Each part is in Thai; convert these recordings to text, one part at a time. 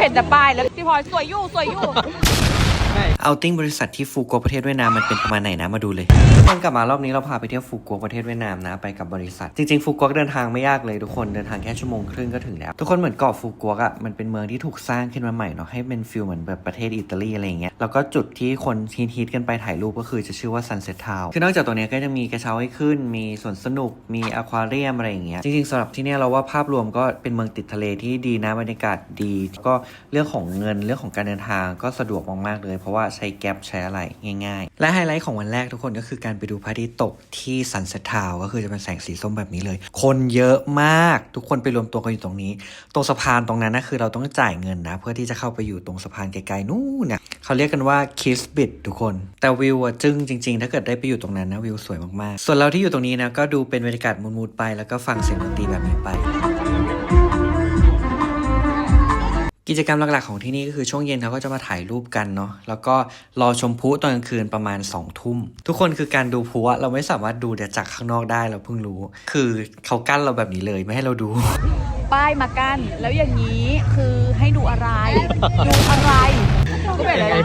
เห็นแต่ป้ายแล้วพี่พลอยสวยอยู่สวยอยู่ เอาติ้งบริษัทที่ฟูโกประเทศเวียดนามมันเป็นประมาณไหนนะมาดูเลยทุกคนกลับมารอบนี้เราพาไปเที่ยวฟูโกประเทศเวียดนามนะไปกับบริษัท จริงๆฟูโกเดินทางไม่ยากเลยทุกคนเดินทางแค่ชั่วโมงครึ่งก็ถึงแล้ว ทุกคนเหมือนเกาะฟูโกอะมันเป็นเมืองที่ถูกสร้างขึ้นมาใหม่เนาะให้เป็นฟิลเหมือนแบบประเทศอิตาลีอะไรเงี้ยแล้วก็จุดที่คนฮิตๆกันไปถ่ายรูปก็คือจะชื่อว่า Sunset Town คือนอกจากตัวเนี้ยก็จะมีกระเช้าให้ขึ้น มีสวนสนุกมีอควาเรียมอะไรอย่างเงี้ยจริงๆสำหรับที่เนี่ยเราว่าภาพรวมก็เป็นเมืองติดทะเลที่ดีนะบรรยากาศดี ก็เรื่องของเงินเรื่องของการเดินทางก็สะดวกมากๆเลย เพราะว่าใช้แก๊ปใช้อะไรง่าย ๆ และไฮไลท์ของวันแรกทุกคนก็คือการไปดูพระอาทิตย์ตกที่ซันเซ็ตทาวก็คือจะเป็นแสงสีส้มแบบนี้เลย คนเยอะมากทุกคนไปรวมตัวกันอยู่ตรงนี้ ตรงสะพานตรงนั้นนะคือเราต้องจ่ายเงินนะ เพื่อที่จะเข้าไปอยู่ตรงสะพานไกลๆนู่นเนี่ยเขาเรียกกันว่าคิสบิดทุกคน แต่วิวอะจึ้งจริง ๆ ถ้าเกิดได้ไปอยู่ตรงนั้นนะวิวสวยมากๆ ส่วนเราที่อยู่ตรงนี้นะก็ดูเป็นบรรยากาศมูดๆไป แล้วก็ฟังเสียงดนตรีแบบนี้ไป กิจกรรมหลักๆของที่นี่ก็คือช่วงเย็นเขาก็จะมาถ่ายรูปกันเนาะแล้วก็รอชมพลุตอนกลางคืนประมาณ2องทุ่ม ทุกคนคือการดูพลุอะเราไม่สามารถดูจากข้างนอกได้เราเพิ่งรู้ คือเขากั้นเราแบบนี้เลยไม่ให้เราดู ป้ายมากั้นแล้วอย่างนี้คือให้ดูอะไรดูอะไรกูเห็นอะไร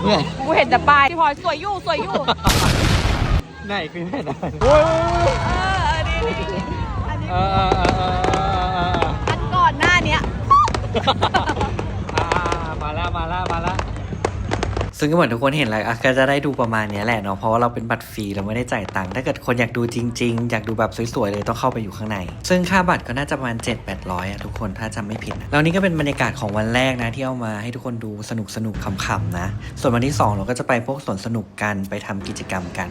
กูเห็นแต่ป้ายพี่พลอยสวยอยู่สวยอยู่ไหนคือไหนนะเอออันนี้อันนี้เออเออเออเออเอออันก่อนหน้าเนี้ยอ่ามาแล้วมาล้วมาล้วซึ่งก็เหมือนทุกคนเห็นแล้วอะก็จะได้ดูประมาณเนี้ยแหละเนาะเพราะว่าเราเป็นบัตรฟรีเราไม่ได้จ่ายตังค์ถ้าเกิดคนอยากดูจริง ๆ อยากดูแบบสวยๆเลยต้องเข้าไปอยู่ข้างใน ซึ่งค่าบัตรก็น่าจะประมาณ 7 8 0 0อะทุกคนถ้าจำไม่ผิดนะแล้วนี่ก็เป็นบรรยากาศของวันแรกนะที่เอามาให้ทุกคนดูสนุกสนุกๆขำๆนะ ส่วนวันที่ 2 เราก็จะไปพวกสวนสนุกกันไปทำกิจกรรมกัน